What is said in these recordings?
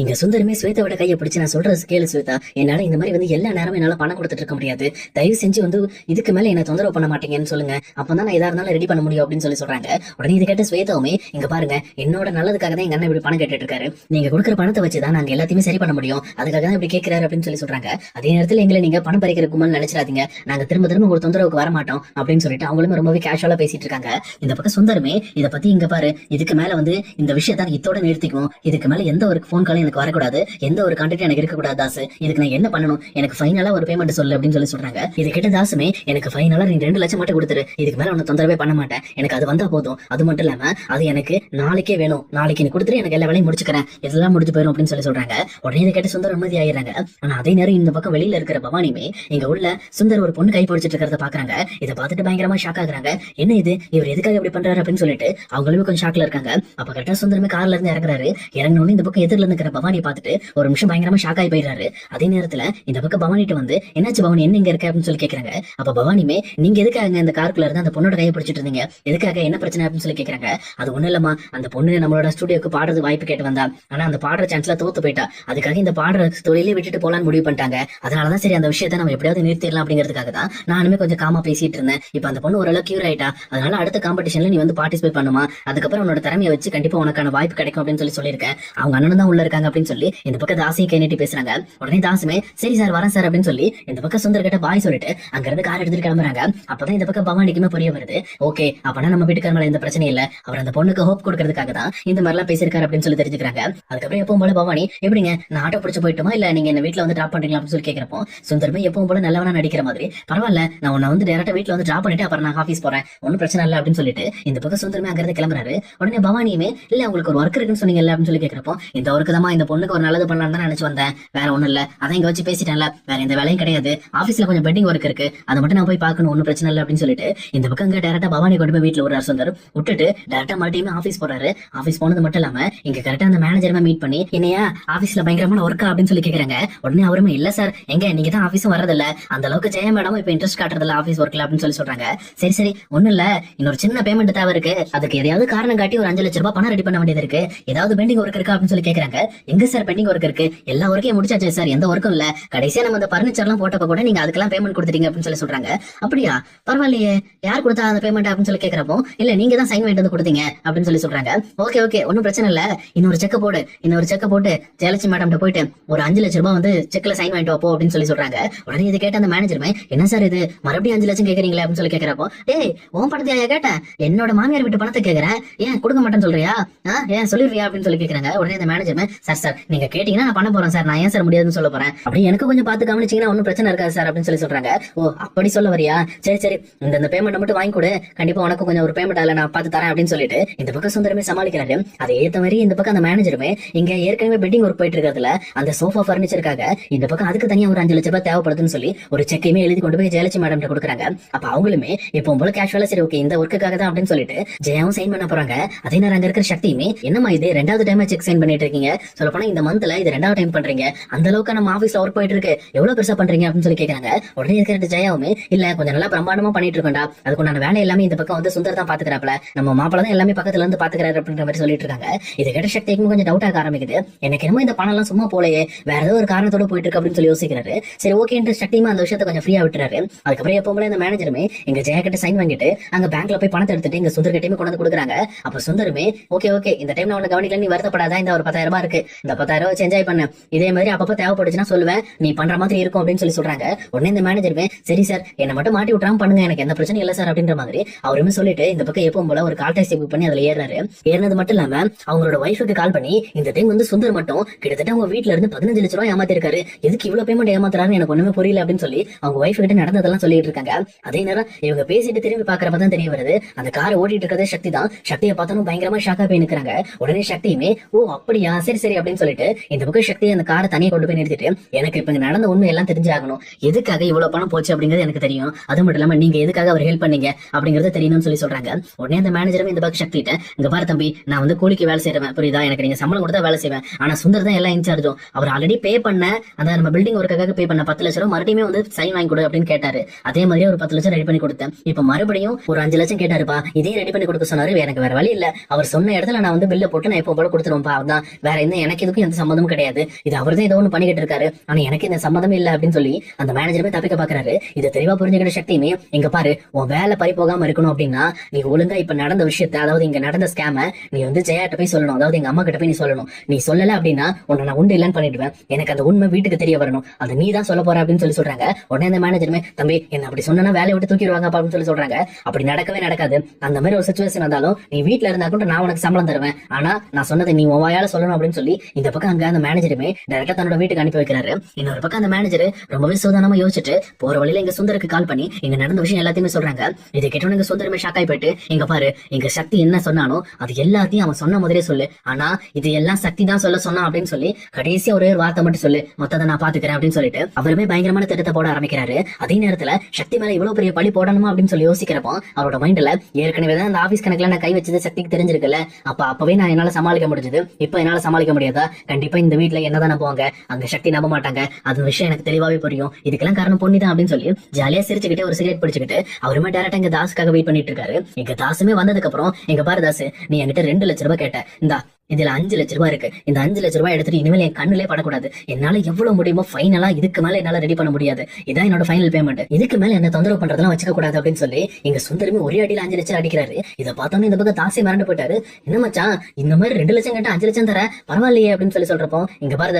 இங்க சுந்தரமே ஸ்வேதாவோட கையை பிடிச்சி நான் சொல்றது கேளு ஸ்வேதா. என்னால இந்த மாதிரி வந்து எல்லா நேரமும் என்னால பணம் கொடுத்துட்டு இருக்க முடியாது. தயவு செஞ்சு வந்து இதுக்கு மேல என்ன தொந்தரவு பண்ண மாட்டீங்கன்னு சொல்லுங்க. அப்பதான் நான் எதா இருந்தாலும் ரெடி பண்ண முடியும் அப்படின்னு சொல்லி சொல்றாங்க. உடனே இது கேட்ட ஸ்வேதாவுமே இங்க பாருங்க என்னோட நல்லதுக்காக தான் எங்க அண்ணன் இப்படி பணம் கேட்டுட்டு இருக்காரு. நீங்க கொடுக்குற பணத்தை வச்சு தான் நாங்க எல்லாத்தையுமே சரி பண்ண முடியும். அதுக்காக தான் இப்படி கேட்கிறாரு அப்படின்னு சொல்லி சொல்றாங்க. அதே நேரத்துல எங்களை நீங்க பணம் பறிக்கிற கும்பல் நினைச்சிடாதீங்க. நாங்க திரும்ப திரும்ப ஒரு தொந்தரவுக்கு வர மாட்டோம் அப்படின்னு சொல்லிட்டு அவங்களுமே ரொம்பவே கேஷுவலா பேசிட்டு இருக்காங்க. இந்த பக்கம் சுந்தரமே இத பத்தி இங்க பாரு. இதுக்கு மேல வந்து இந்த விஷயத்த இதோட நிறுத்திக்கும் இதுக்கு மேல எந்த ஒரு ஃபோன் எனக்கு வரக்கூடாது. எந்த ஒரு கான்டாக்ட் எனக்கு இருக்கக்கூடாது தாஸ் இதுக்கு நான் என்ன பண்ணணும்? எனக்கு ஃபைனலா ஒரு பேமெண்ட் சொல்லு அப்படின்னு சொல்லி சொல்றாங்க. இது கிட்ட தாசுமே எனக்கு ஃபைனலா நீ ரெண்டு லட்சம் மட்டும் கொடுத்துரு. இதுக்கு மேல உன்னை தொந்தரவே பண்ண மாட்டேன். எனக்கு அது வந்தா போதும். அது மட்டும் இல்லாம அது எனக்கு நாளைக்கே வேணும். நாளைக்கு நீ கொடுத்துட்டு எனக்கு எல்லா வேலையும் முடிச்சுக்கிறேன். இதெல்லாம் முடிஞ்சு போயிடும் அப்படின்னு சொல்லி சொல்றாங்க. உடனே இதை கேட்டு சுந்தர் அமைதி ஆயிடுறாங்க. ஆனா அதே நேரம் இந்த பக்கம் வெளியில இருக்கிற பவானியுமே இங்க உள்ள சுந்தர் ஒரு பொண்ணு கை பிடிச்சிட்டு இருக்கிறத பாக்குறாங்க. இதை பார்த்துட்டு பயங்கரமா ஷாக் ஆகுறாங்க. என்ன இது? இவர் எதுக்காக இப்படி பண்றாரு அப்படின்னு சொல்லிட்டு அவங்களுமே கொஞ்சம் ஷாக்ல இருக்காங்க. அப்ப கரெக்டா சுந்தரமே கார்ல இருந்து இறங்குறாரு. இறங்கினோடனே இந்த பக்கம் எதிரில் இருக்கிற பவானியை பார்த்துட்டு ஒரு நிமிஷம் பயங்கரமா ஷாக் ஆகி போயிடுறாரு. அதே நேரத்துல இந்த பக்கம் பவானிட்டு வந்து என்னாச்சு பவானி? என்ன இங்க இருக்க? அப்படின்னு சொல்லி கேக்குறாங்க. அப்ப பவானிமே நீங்க எதுக்காக இந்த காருக்குள்ள இருந்து அந்த பொண்ணோட கையை பிடிச்சிட்டு இருந்தீங்க? எதுக்காக? என்ன பிரச்சனை? அப்படின்னு சொல்லி கேக்குறாங்க. அது ஒண்ணு இல்லமா அந்த பொண்ணு நம்மளோட ஸ்டுடியோக்கு பாடுறது வாய்ப்பு கேட்டு வந்தா. ஆனா அந்த பாடுற சான்ஸ்ல தோத்து போயிட்டா. அதுக்காக இந்த பாடுற தொழிலே விட்டுட்டு போலான்னு முடிவு பண்ணிட்டாங்க. அதனாலதான் சரி அந்த விஷயத்தை நம்ம எப்படியாவது நிறுத்திடலாம் அப்படிங்கிறதுக்காக தான் நானுமே கொஞ்சம் காமா பேசிட்டு இருந்தேன். இப்ப அந்த பொண்ணு ஓரளவு கியூர் ஆயிட்டா. அதனால அடுத்த காம்படிஷன்ல நீ வந்து பார்ட்டிசிபேட் பண்ணுமா? அதுக்கப்புறம் உன்னோட திறமையை வச்சு கண்டிப்பா உனக்கான வாய்ப்பு கிடைக்கும் அப்படின்னு சொல்லி சொல்லியிருக்கேன். அவங்க அண்ணனும் தான் உள்ள இருக்காங்க. அப்படின்னு சொல்லி இந்த பக்கம் தாசியும் கை நீட்டி பேசுறாங்க. உடனே தாசுமே சரி சார் வரேன் சார் அப்படின்னு சொல்லி இந்த பக்கம் சுந்தர் கிட்ட பாய் சொல்லிட்டு அங்க இருந்து கார் எடுத்துட்டு கிளம்புறாங்க. அப்பதான் இந்த பக்கம் பவானிக்குமே புரிய வருது. ஓகே அப்பனா நம்ம வீட்டுக்கார மேல எந்த பிரச்சனை இல்ல. அவர் அந்த பொண்ணுக்கு ஹோப் கொடுக்கறதுக்காக தான் இந்த மாதிரி எல்லாம் பேசியிருக்காரு அப்படின்னு சொல்லி தெரிஞ்சுக்கிறாங்க. அதுக்கப்புறம் எப்பவும் போல பவானி எப்படிங்க நான் ஆட்டோ பிடிச்சு போயிட்டுமா? இல்ல நீங்க என்ன வீட்டுல வந்து டிராப் பண்றீங்களா அப்படின்னு சொல்லி கேக்குறப்போ சுந்தரமே எப்பவும் போல நல்லவனா நடிக்கிற மாதிரி பரவாயில்ல நான் உன்னை வந்து டேரக்டா வீட்டுல வந்து டிராப் பண்ணிட்டு அப்புறம் நான் ஆஃபீஸ் போறேன். ஒன்னும் பிரச்சனை இல்ல அப்படின்னு சொல்லிட்டு இந்த பக்கம் சுந்தரமே அங்க இருந்து கிளம்புறாரு. உடனே பவானியுமே இல்ல உங்களுக்கு ஒரு ஒர்க் இருக்குன்னு சொன்னீங்கல்ல அப்படின்னு சொல்லி கேக்குறப்போ இந்த ஒர்க்கு தான் இந்த பொண்ணுக்கு ஒரு நல்லது பண்ணலாம்னு தான் நினைச்சு வந்தேன். வேற ஒண்ணும் இல்ல. அதான் இங்க வச்சு பேசிட்டேன்ல. வேற எந்த வேலையும் கிடையாது. ஆபீஸ்ல கொஞ்சம் பெண்டிங் ஒர்க் இருக்கு. அதை மட்டும் நான் போய் பார்க்கணும். ஒன்னும் பிரச்சனை இல்ல அப்படின்னு சொல்லிட்டு இந்த பக்கம் இங்க டேரக்டா பவானி கொண்டு போய் வீட்டுல விடுறாரு சுந்தர் விட்டுட்டு டேரக்டா மறுபடியும் ஆபீஸ் போறாரு. ஆபீஸ் போனது மட்டும் இல்லாம இங்க கரெக்டா அந்த மேனேஜருமே மீட் பண்ணி என்னையா ஆபீஸ்ல பயங்கரமான ஒர்க்கா அப்படின்னு சொல்லி கேக்குறாங்க. உடனே அவருமே இல்ல சார் எங்க? நீங்க தான் ஆபீஸும் வர்றதில்ல. அந்த அளவுக்கு ஜெய மேடம் இப்ப இன்ட்ரெஸ்ட் காட்டுறதில்ல ஆபீஸ் ஒர்க்ல அப்படின்னு சொல்லி சொல்றாங்க. சரி சரி. ஒண்ணும் இல்ல. இன்னொரு சின்ன பேமெண்ட் தேவை இருக்கு. அதுக்கு எதையாவது காரணம் காட்டி ஒரு அஞ்சு லட்ச ரூபாய் பணம் ரெடி பண்ண வேண்டியது இருக்கு. ஏதாவது பெண்டிங் ஒர்க் இருக்கா அப்படின்னு சொல்லி கேக்குறாங்க. எங்க சார் பெண்டிங் ஒர்க் இருக்கு? எல்லா ஒர்க்கையும் முடிச்சாச்சு சார் எந்த ஒர்க்கும் இல்ல. கடைசியா நம்ம அந்த பர்னிச்சர் எல்லாம் போட்டப்ப கூட நீங்க அதுக்கெல்லாம் பேமெண்ட் கொடுத்துட்டீங்க அப்படின்னு சொல்லி சொல்றாங்க. அப்படியா? பரவாயில்லையே. யார் கொடுத்தா அந்த பேமெண்ட் அப்படின்னு சொல்லி கேக்குறப்போ இல்ல நீங்க தான் சைன் வாங்கிட்டு வந்து கொடுத்தீங்க அப்படின்னு சொல்லி சொல்றாங்க. ஓகே ஓகே ஒன்னும் பிரச்சனை இல்ல. இன்னொரு செக்க போடு. இன்னொரு செக்க போட்டு ஜெயலட்சுமி மேடம் போயிட்டு ஒரு அஞ்சு லட்ச ரூபாய் வந்து செக்ல சைன் வாங்கிட்டு வாப்போ அப்படின்னு சொல்லி சொல்றாங்க. உடனே இதை கேட்ட அந்த மேனேஜருமே என்ன சார் இது? மறுபடியும் அஞ்சு லட்சம் கேக்குறீங்களா அப்படின்னு சொல்லி கேக்குறப்போ டேய் உன் பணத்தை கேட்டேன்? என்னோட மாமியார் வீட்டு பணத்தை கேக்குறேன். ஏன் கொடுக்க மாட்டேன்னு சொல்றியா? ஏன் சொல்லிடுவியா அப்படின்னு சொல்லி கேக்குறாங்க. உடனே இந்த மேனேஜருமே சார் சார் நீங்க கேட்டீங்கன்னா நான் பண்ண போறேன் சார் நான் ஏன் சார் முடியாதுன்னு சொல்ல போறேன்? அப்படி எனக்கு கொஞ்சம் பார்த்து கவனிச்சீங்கன்னா ஒன்னும் பிரச்சனை இருக்காது சார் அப்படின்னு சொல்லி சொல்றாங்க. ஓ அப்படி சொல்ல வரியா? சரி சரி. இந்த இந்த பேமெண்ட் மட்டும் வாங்கி கொடு. கண்டிப்பா உனக்கு கொஞ்சம் ஒரு பேமெண்ட் அதில் நான் பார்த்து தரேன் அப்படின்னு சொல்லிட்டு இந்த பக்கம் சுந்தரமே சமாளிக்கிறாரு. அதை ஏத்த மாதிரி இந்த பக்கம் அந்த மேனேஜருமே இங்க ஏற்கனவே பெட்டிங் ஒர்க் போயிட்டு இருக்கிறதுல அந்த சோஃபா பர்னிச்சருக்காக இந்த பக்கம் அதுக்கு தனியா ஒரு அஞ்சு லட்ச ரூபாய் தேவைப்படுதுன்னு சொல்லி ஒரு செக்கையுமே எழுதி கொண்டு போய் ஜெயலட்சுமி மேடம் கொடுக்குறாங்க. அப்ப அவங்களுமே இப்போ போல கேஷுவலா சரி ஓகே இந்த ஒர்க்குக்காக தான் அப்படின்னு சொல்லிட்டு ஜெயாவும் சைன் பண்ண போறாங்க. அதே நேரம் அங்க இருக்கிற சக்தியுமே என்னம்மா இது? ரெண்டாவது டைம் செக் சைன் பண்ணிட்டு இருக்கீங்க. சொல்ல போனா இந்த மந்த்ல இது ரெண்டாவது டைம் பண்றீங்க. அந்த அளவுக்கு நம்ம ஆபீஸ்ல ஒர்க் போயிட்டு இருக்கு. எவ்வளவு பெருசா பண்றீங்க அப்படின்னு சொல்லி கேக்குறாங்க. உடனே இருக்கிற ஜெயாவுமே இல்ல கொஞ்சம் நல்லா பிரம்மாண்டமா பண்ணிட்டு இருக்கோம்டா. அதுக்குண்டான வேலை எல்லாமே இந்த பக்கம் வந்து சுந்தர் தான் பாத்துக்கிறாப்ல நம்ம மாப்பிள்ள தான் எல்லாமே பக்கத்துல இருந்து பாத்துக்கிறாரு அப்படின்ற மாதிரி சொல்லிட்டு இருக்காங்க. இது கிட்ட சக்திக்கும் கொஞ்சம் டவுட் ஆக ஆரம்பிக்குது. எனக்கு என்னமோ இந்த பணம் எல்லாம் சும்மா போலயே. வேற ஏதோ ஒரு காரணத்தோட போயிட்டு இருக்கு அப்படின்னு சொல்லி யோசிக்கிறாரு. சரி ஓகேன்ற சக்தியுமே அந்த விஷயத்த கொஞ்சம் ஃப்ரீயா விட்டுறாரு. அதுக்கப்புறம் எப்பவுமே இந்த மேனேஜருமே எங்க ஜெயா கிட்ட சைன் வாங்கிட்டு அங்க பேங்க்ல போய் பணத்தை எடுத்துட்டு இங்க சுந்தர் கிட்டயுமே கொண்டு வந்து கொடுக்குறாங்க. அப்ப சுந்தருமே ஓகே ஓகே இந்த டைம் நான் உனக்கு கவனிக்கல நீ வருத்தப்படாத. இந்த ஒரு பத்தாயிரம் ரூபாய் இருக்கு. இந்த பத்தாயிரம் வச்சு என்ஜாய் பண்ண. இதே மாதிரி அப்பப்போ தேவைப்படுச்சுன்னா சொல்லுவேன். நீ பண்ற மாதிரி இருக்கும் அப்படின்னு சொல்லி சொல்றாங்க. உடனே இந்த மேனேஜருமே சரி சார் என்ன மட்டும் மாட்டி விட்றாம பண்ணுங்க. எனக்கு எந்த பிரச்சனையும் இல்ல சார் அப்படின்ற மாதிரி அவருமே சொல்லிட்டு இந்த பக்கம் எப்பவும் போல ஒரு கால் டாக்ஸி புக் பண்ணி அதுல ஏறாரு ஏறினது மட்டும் இல்லாம அவங்களோட ஒய்ஃபுக்கு கால் பண்ணி இந்த டைம் வந்து சுந்தர் மட்டும் கிட்டத்தட்ட அவங்க வீட்டுல இருந்து பதினஞ்சு லட்ச ரூபாய் ஏமாத்திருக்காரு. எதுக்கு இவ்வளவு பேமெண்ட் ஏமாத்துறாரு எனக்கு ஒண்ணுமே புரியல அப்படின்னு சொல்லி அவங்க ஒய்ஃப் கிட்ட நடந்ததெல்லாம் சொல்லிட்டு இருக்காங்க. அதே நேரம் இவங்க பேசிட்டு திரும்பி பாக்குறப்ப தான் தெரிய வருது. அந்த காரை ஓட்டிட்டு இருக்கிறதே சக்தி தான். சக்தியை பார்த்தாலும் பயங்கரமா ஷாக்கா போய் நிக்கிறாங்க. உடனே சக்தியுமே ஓ அப்படியா? சரி சரி. சரி அப்படின்னு சொல்லிட்டு இந்த பக்கம் சக்தி அந்த காரை தனியாக கொண்டு போய் நிறுத்திட்டு எனக்கு இப்ப நடந்த உண்மை எல்லாம் தெரிஞ்சாகணும். எதுக்காக இவ்வளவு பணம் போச்சு அப்படிங்கிறது எனக்கு தெரியும். அது மட்டும் இல்லாம நீங்க எதுக்காக அவர் ஹெல்ப் பண்ணீங்க அப்படிங்கறது தெரியணும்னு சொல்லி சொல்றாங்க. உடனே அந்த மேனேஜரும் இந்த பக்கம் சக்திட்ட இங்க பாரு தம்பி நான் வந்து கூலிக்கு வேலை செய்யறேன் புரியுதா? எனக்கு நீங்க சம்பளம் கொடுத்தா வேலை செய்வேன். ஆனா சுந்தர் தான் எல்லாம் இன்சார்ஜும் அவர் ஆல்ரெடி பே பண்ண அந்த நம்ம பில்டிங் ஒர்க்காக பே பண்ண பத்து லட்சம் ரூபாய் மறுபடியும் வந்து சைன் வாங்கி கொடு அப்படின்னு கேட்டாரு. அதே மாதிரி ஒரு பத்து லட்சம் ரெடி பண்ணி கொடுத்தேன். இப்ப மறுபடியும் ஒரு அஞ்சு லட்சம் கேட்டாருப்பா இதையும் ரெடி பண்ணி கொடுக்க சொன்னாரு எனக்கு வேற வழி இல்ல. அவர் சொன்ன இடத்துல நான் வந்து பில்ல போட்டு நான் எப்போ போல கொடுத்துருவேன்ப்பா அதான். வேற எந்த எனக்கு இதுக்கும் எந்த சம்மந்தமும் கிடையாது. இது அவர் தான் ஏதோ ஒன்று பண்ணிக்கிட்டு இருக்காரு. ஆனா எனக்கு இந்த சம்மந்தம் இல்லை அப்படின்னு சொல்லி அந்த மேனேஜருமே தப்பிக்க பாக்குறாரு. இதை தெளிவா புரிஞ்சுக்கிற சக்தியுமே இங்க பாரு உன் வேலை பறி போகாம இருக்கணும் அப்படின்னா நீ ஒழுங்கா இப்ப நடந்த விஷயத்த அதாவது இங்க நடந்த ஸ்கேம நீ வந்து ஜெயாட்ட போய் சொல்லணும். அதாவது எங்க அம்மா கிட்ட போய் நீ சொல்லணும். நீ சொல்லல அப்படின்னா உன்னை நான் உண்டு இல்லைன்னு பண்ணிடுவேன். எனக்கு அந்த உண்மை வீட்டுக்கு தெரிய வரணும். அது நீ தான் சொல்ல போற அப்படின்னு சொல்லி சொல்றாங்க. உடனே அந்த மேனேஜருமே தம்பி என்ன அப்படி சொன்னா வேலையை விட்டு தூக்கிடுவாங்க அப்படின்னு சொல்லி சொல்றாங்க. அப்படி நடக்கவே நடக்காது. அந்த மாதிரி ஒரு சுச்சுவேஷன் வந்தாலும் நீ வீட்டுல இருந்தா கூட நான் உனக்கு சம்பளம் தருவேன். ஆனா நான் சொன்னதை நீ உன் வாயால சொல்லணும் அப்படின்னு சொல்லி சொல்லி இந்த பக்கம் அங்க அந்த மேனேஜருமே டைரக்டா தன்னோட வீட்டுக்கு அனுப்பி வைக்கிறாரு. இன்னொரு பக்கம் அந்த மேனேஜர் ரொம்பவே சூதானமா யோசிச்சுட்டு போற வழியில எங்க சுந்தருக்கு கால் பண்ணி இங்க நடந்த விஷயம் எல்லாத்தையுமே சொல்றாங்க. இதை கேட்டவன எங்க சுந்தரமே ஷாக் ஆகி போயிட்டு இங்க பாரு இங்க சக்தி என்ன சொன்னானோ அது எல்லாத்தையும் அவன் சொன்ன மாதிரியே சொல்லு. ஆனா இது எல்லாம் சக்தி தான் சொல்ல சொன்னான் அப்படின்னு சொல்லி கடைசியா ஒரே ஒரு வார்த்தை மட்டும் சொல்லு. மொத்தத்தை நான் பாத்துக்கிறேன் அப்படின்னு சொல்லிட்டு அவருமே பயங்கரமான திட்டத்தை போட ஆரம்பிக்கிறாரு. அதே நேரத்துல சக்தி மேல இவ்வளவு பெரிய பழி போடணுமா அப்படின்னு சொல்லி யோசிக்கிறப்போ அவரோட மைண்ட்ல ஏற்கனவே தான் அந்த ஆபீஸ் கணக்குல நான் கை வச்சது சக்திக்கு தெரிஞ்சிருக்குல்ல. அப்ப அப்பவே நான் என்னால சமாளிக்க முடிஞ்சது. இப்ப என்னால சமாளிக்க முடியும் முடியாதா? கண்டிப்பா இந்த வீட்டுல என்னதான் நம்புவாங்க? அங்க சக்தி நம்ப மாட்டாங்க. அது விஷயம் எனக்கு தெளிவாவே புரியும். இதுக்கெல்லாம் காரணம் பொண்ணு தான் அப்படின்னு சொல்லி ஜாலியா சிரிச்சுக்கிட்டு ஒரு சிகரெட் பிடிச்சிக்கிட்டு அவருமே டேரக்டா எங்க தாஸுக்காக வெயிட் பண்ணிட்டு இருக்காரு. எங்க தாசுமே வந்ததுக்கு அப்புறம் எங்க பாரு தாசு நீ என்கிட்ட ரெண்டு லட்ச ரூபாய் கேட்ட. இந்தா இதுல அஞ்சு லட்ச ரூபாய் இருக்கு. இந்த அஞ்சு லட்ச ரூபாய் எடுத்துட்டு இனிமேல் என் கண்ணுலே படக்கூடாது. என்னால எவ்வளவு முடியுமோ ஃபைனலா இதுக்கு மேல என்னால ரெடி பண்ண முடியாது. இதான் என்னோட ஃபைனல் பேமெண்ட் இதுக்கு மேல என்ன தொந்தரவு பண்றதெல்லாம் வச்சுக்க கூடாது அப்படின்னு சொல்லி எங்க சுந்தரமே ஒரே அடியில அஞ்சு லட்சம் அடிக்கிறாரு. இதை பார்த்தோன்னே இந்த பக்கம் தாசி மறந்து போயிட்டாரு. என்ன மச்சான் இந்த மாதிரி ரெண்டு லட்சம் கேட்டா அஞ்சு லட்சம் தர பரவாயில்லையே அப்படின்னு சொல்லி சொல்றப்போ இங்க பாரு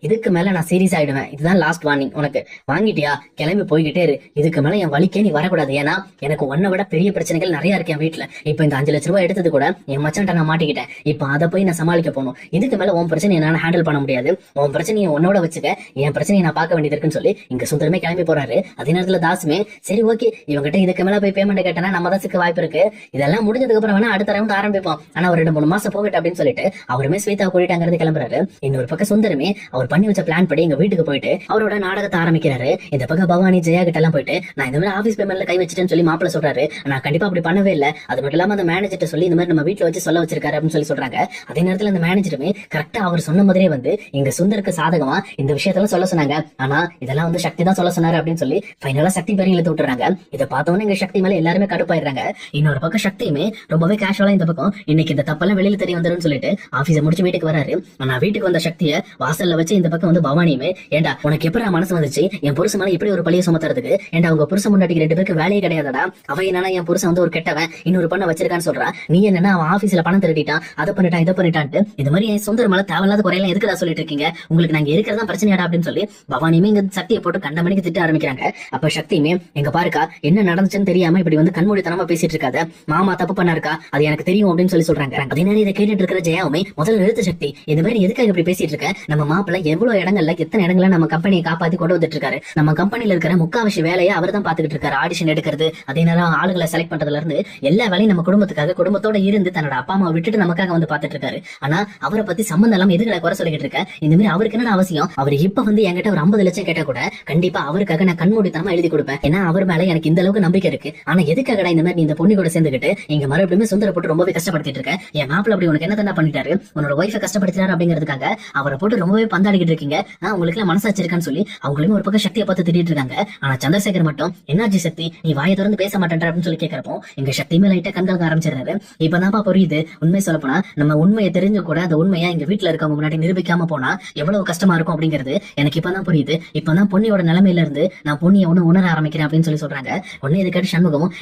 இதுக்கு மேல நான் சீரியஸ் ஆயிடுவேன். இதுதான் லாஸ்ட் வார்னிங் உனக்கு. வாங்கிட்டியா? கிளம்பி போய்கிட்டே இரு. இதுக்கு மேல என் வழிக்கே நீ வரக்கூடாது. ஏன்னா எனக்கு ஒன்ன விட பெரிய பிரச்சனைகள் நிறைய இருக்கு என் வீட்டுல இப்ப இந்த அஞ்சு லட்ச ரூபாய் எடுத்தது கூட என் மச்சான்ட்ட நான் மாட்டிக்கிட்டேன். இப்ப அதை போய் நான் சமாளிக்க போகணும். இதுக்கு மேல உன் பிரச்சனை என்னால ஹேண்டில் பண்ண முடியாது? உன் பிரச்சனையை உன்னோட வச்சுக்க. என் பிரச்சனையை நான் பார்க்க வேண்டியது இருக்குன்னு சொல்லி இங்க சுந்தரமே கிளம்பி போறாரு. அதே நேரத்துல தாசுமே சரி ஓகே இவங்ககிட்ட இதுக்கு மேல போய் பேமெண்ட் கேட்டனா நம்ம தான் சிக்க வாய்ப்பு இருக்கு. இதெல்லாம் முடிஞ்சதுக்கு அப்புறம் வேணா அடுத்த ரவுண்ட் ஆரம்பிப்போம். ஆனா ஒரு ரெண்டு மூணு மாசம் போகட்டும் அப்படின்னு சொல்லிட்டு அவருமே ஸ்வேதா கூட்டிட்டு அங்கிருந்து கிளம்புறாரு. இன்னொரு பக்கம் சுந்தரமே அவர் பண்ணி வச்ச பிளான் படி எங்க வீட்டுக்கு போயிட்டு அவரோட நாடகத்தை ஆரம்பிக்கிறாரு. இந்த பக்கம் பவானி ஜெயா கிட்ட எல்லாம் போயிட்டு நான் இந்த மாதிரி ஆபீஸ் பேமெண்ட்ல கை வச்சிட்டேன்னு சொல்லி மாப்பிள்ள சொல்றாரு. நான் கண்டிப்பா அப்படி பண்ணவே இல்லை. அது மட்டும் இல்லாம அந்த மேனேஜர்ட்ட சொல்லி இந்த மாதிரி நம்ம வீட்டுல வச்சு சொல்ல வச்சிருக்காரு அப்படின்னு சொல்லி சொல்றாங்க. அதே நேரத்துல அந்த மேனேஜருமே கரெக்டா அவர் சொன்ன மாதிரியே வந்து எங்க சுந்தருக்கு சாதகமா இந்த விஷயத்தெல்லாம் சொல்ல சொன்னாங்க. ஆனா இதெல்லாம் வந்து சக்தி தான் சொல்ல சொன்னாரு அப்படின்னு சொல்லி ஃபைனலா சக்தி பேரையும் இழுத்து விட்டுறாங்க. இதை பார்த்தோன்னே எங்க சக்தி மேல எல்லாருமே கடுப்பாயிடுறாங்க. இன்னொரு பக்கம் சக்தியுமே ரொம்பவே கேஷுவலா இந்த பக்கம் இன்னைக்கு இந்த தப்பெல்லாம் வெளியில தெரிய வந்துருன்னு சொல்லிட்டு ஆபீஸை முடிச்சு வீட்டுக்கு வராரு. ஆனா வீட்டுக்கு வந்த சக்தியை வாசல்ல வச்சு இந்த பக்கம் வந்து பவானியுமே ஏண்டா உனக்கு எப்படி மனசு வந்துச்சு? என் புருஷன் மேல இப்படி ஒரு பழிய சுமத்துறதுக்கு? ஏண்டா உங்க புருஷன் முன்னாடி ரெண்டு பேருக்கு வேலையே கிடையாதடா? அவ என்னன்னா என் புருஷன் வந்து ஒரு கெட்டவன் இன்னொரு பண்ண வச்சிருக்கான்னு சொல்றா. நீ என்னன்னா அவன் ஆபீஸ்ல பணம் திருடிட்டான் அதை பண்ணிட்டான் இதை பண்ணிட்டான்ட்டு. இது மாதிரி என் சொந்தர் மேல தேவையில்லாத குறையெல்லாம் எதுக்குடா சொல்லிட்டு இருக்கீங்க உங்களுக்கு நாங்க இருக்கிறதா பிரச்சனையாடா அப்படின்னு சொல்லி பவானியுமே இங்க சக்தியை போட்டு கண்ட மணிக்கு திட்ட ஆரம்பிக்கிறாங்க. அப்ப சக்தியுமே எங்க பாருக்கா என்ன நடந்துச்சுன்னு தெரியாம இப்படி வந்து கண்மூடித்தனமா பேசிட்டு இருக்காத. மாமா தப்பு பண்ணாருக்கா? அது எனக்கு தெரியும் அப்படின்னு சொல்லி சொல்றாங்க. அதே நேரம் இதை கேட்டுட்டு இருக்கிற ஜெயாவுமே முதல்ல நிறுத்த சக்தி. இந்த மாதிரி எதுக்காக இப்படி பேசிட்டு இருக்க? நம்ம மாப்பிள்ள எவ்வளவு இடங்கள்ல எத்தனை இடங்கள்ல நம்ம கம்பெனியை காப்பாத்தி கொண்டு வந்துட்டு இருக்காரு நம்ம கம்பெனில இருக்கிற முக்காவாசி வேலையை அவர் தான் பாத்துக்கிட்டு இருக்காரு. ஆடிஷன் எடுக்கிறது அதே நேரம் ஆளுகளை செலக்ட் பண்றதுல இருந்து எல்லா வேலையும் நம்ம குடும்பத்துக்காக குடும்பத்தோட இருந்து தன்னோட அப்பா அம்மா விட்டுட்டு நமக்காக வந்து பாத்துட்டு இருக்காரு. ஆனா அவரை பத்தி சம்பந்தம் எல்லாம் எதுகளை குறை சொல்லிக்கிட்டு இருக்க? இந்த மாதிரி அவருக்கு என்ன அவசியம்? அவர் இப்ப வந்து என்கிட்ட ஒரு ஐம்பது லட்சம் கேட்டா கூட கண்டிப்பா அவருக்காக நான் கண்மூடித்தனமா எழுதி கொடுப்பேன். ஏன்னா அவர் மேல எனக்கு இந்த அளவுக்கு நம்பிக்கை இருக்கு. ஆனா எதுக்காகடா இந்த மாதிரி இந்த பொண்ணு கூட சேர்ந்துக்கிட்டு இங்க மறுபடியும் சுந்தர போட்டு ரொம்பவே கஷ்டப்படுத்திட்டு இருக்க? என் மாப்பிள்ள அப்படி உனக்கு என்ன தானே பண்ணிட்டாரு? உன்னோட ஒய்ஃபை கஷ்டப்படுத்தினாரு அப்படிங்கிறதுக்காக அவரை போட்டு ரொம்பவே பந்தாடிக்கிட்டு இருக்கீங்க. ஆஹ், உங்களுக்கு எல்லாம் மனசாச்சிருக்கான்னு சொல்லி அவங்களுமே ஒரு பக்கம் சக்தியை பார்த்து திட்டிட்டு இருக்காங்க. ஆனா சந்திரசேகர் மட்டும் என்னாச்சு சக்தி? நீ வாயை திறந்து பேச மாட்டேன்ற அப்படின்னு சொல்லி கேட்கறப்போ எங்க சக்தியுமே லைட்டா கண்காக்க ஆரம்பிச்சிடுறாரு. இப்பதான்ப்பா புரியுது. உண்மை சொல்ல போனா நம்ம உண்மையை தெரிஞ்சு கூட அந்த உண்மையா எங்க வீட்டுல இருக்கவங்க முன்னாடி நிரூபிக்காம போனா எவ்வளவு கஷ்டமா இருக்கும் அப்படிங்கிறது எனக்கு இப்பதான் புரியுது. இப்பதான் பொன்னியோட நிலைமையில இருந்து நான் பொன்னியை ஒண்ணு உணர ஆரம்பிக்கிறேன் அப்படின்னு சொல்லி சொல்றாங்க. உடனே இதை சண்முகமும்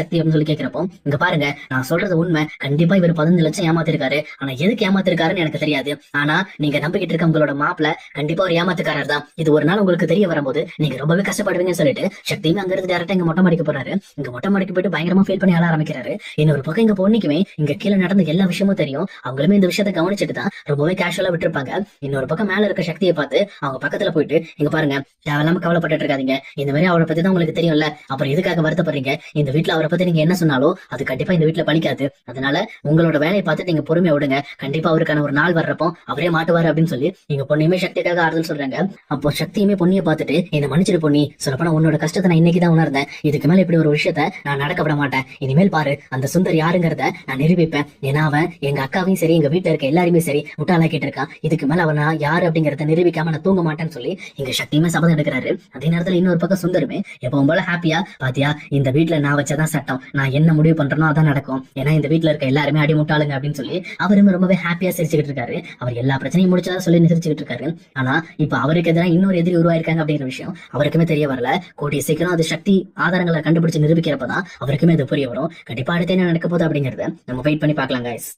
சக்தி? அப்படின்னு சொல்லி கேட்கிறப்போ இங்க பாருங்க நான் சொல்றது உண்மை. கண்டிப்பா இவர் பதினஞ்சு லட்சம் ஏமாத்திருக்காரு. ஆனா எதுக்கு ஏமாத்திருக்காருன்னு எனக்கு தெரியாது. ஆனா நீங்க நம்பிக்கிட்டு இருக்க உங்களோட மாப்பிள கண்டிப்பா ஒரு ஏமாத்துக்காரர் தான். இது ஒரு நாள் உங்களுக்கு தெரிய வரும்போது நீங்க ரொம்பவே கஷ்டப்படுவீங்கன்னு சொல்லிட்டு சக்தியுமே அங்க இருந்து டேரக்டா இங்க மொட்டை மாடிக்க போறாரு. இங்க மொட்டை மாடிக்கு போயிட்டு பயங்கரமா ஃபீல் பண்ணி ஆள ஆரம்பிக்கிறாரு. இன்னொரு பக்கம் இங்க பொண்ணிக்குமே இங்க கீழே நடந்த எல்லா விஷயமும் தெரியும். அவங்களுமே இந்த விஷயத்தை கவனிச்சுட்டு தான் ரொம்பவே கேஷுவலா விட்டுருப்பாங்க. இன்னொரு பக்கம் மேல இருக்க சக்தியை பார்த்து அவங்க பக்கத்துல போயிட்டு இங்க பாருங்க தேவையில்லாம கவலைப்பட்டு இருக்காதீங்க இந்த மாதிரி அவரை பத்தி தான் உங்களுக்கு தெரியும்ல. அப்புறம் எதுக்காக வருத்தப்படுறீங்க? இந்த வீட்டுல அவரை பத்தி நீங்க என்ன சொன்னாலும் அது கண்டிப்பா இந்த வீட்டுல பழிக்காது அதனால உங்களோட வேலையை பார்த்து நீங்க பொறுமையா விடுங்க. கண்டிப்பா அவருக்கான ஒரு நாள் வர்றப்போ அவரே மாட்டுவாரு அப்படின்னு சொல்லி நீங்க பொண்ணையுமே சக்திக்காக ஆறுதல் சொல்றாங்க. அப்போ சக்தியுமே பொண்ணியை பார்த்துட்டு என்ன மன்னிச்சிடு பொண்ணி சொல்லப்போனா உன்னோட கஷ்டத்தை நான் இன்னைக்கு தான் உணர்ந்தேன். இதுக்கு மேல இப்படி ஒரு விஷயத்த நான் நடக்க விட மாட்டேன். இனிமேல் பாரு அந்த சுந்தர் யாருங்கிறத நான் நிரூபிப்பேன். ஏன்னா அவன் எங்க அக்காவையும் சரி சரி எங்க வீட்டுல இருக்க எல்லாருமே சரி முட்டாளாக்கிட்டு இருக்கான் இதுக்கு மேல அவன் நான் யாரு அப்படிங்கறத நிரூபிக்காம நான் தூங்க மாட்டேன்னு சொல்லி இங்க சக்தியுமே சபதம் எடுக்கிறாரு. அதே நேரத்துல இன்னொரு பக்கம் சுந்தருமே எப்பவும் போல ஹாப்பியா பாத்தியா? இந்த வீட்டுல நான் வச்சதான் சட்டம். நான் என்ன முடிவு பண்றேனோ அதான் நடக்கும். ஏன்னா இந்த வீட்டுல இருக்க எல்லாருமே அடி முட்டாளுங்க அப்படின்னு சொல்லி அவருமே ரொம்பவே ஹாப்பியா சிரிச்சுக்கிட்டு இருக்காரு. அவர் எல்லா பிரச்சனையும் முடிச்சதா சொல்லி சிரிச்சுக்கிட்டு இருக்காரு. ஆனா இப்ப அவருக்கு எதிராக இன்னொரு எதிரி உருவாயிருக்காங்க அப்படிங்கிற விஷயம் அவருக்குமே தெரிய வரல. கூடிய சீக்கிரம் அது சக்தி ஆதாரங்களை கண்டுபிடிச்சு நிரூபிக்கிறப்பதான் அவருக்குமே அது புரிய வரும். கண்டிப்பா அடுத்து என்ன நடக்க போகுது அப்படிங்கறத நம்ம வெயிட் பண்ணி பாக்கலாம் guys.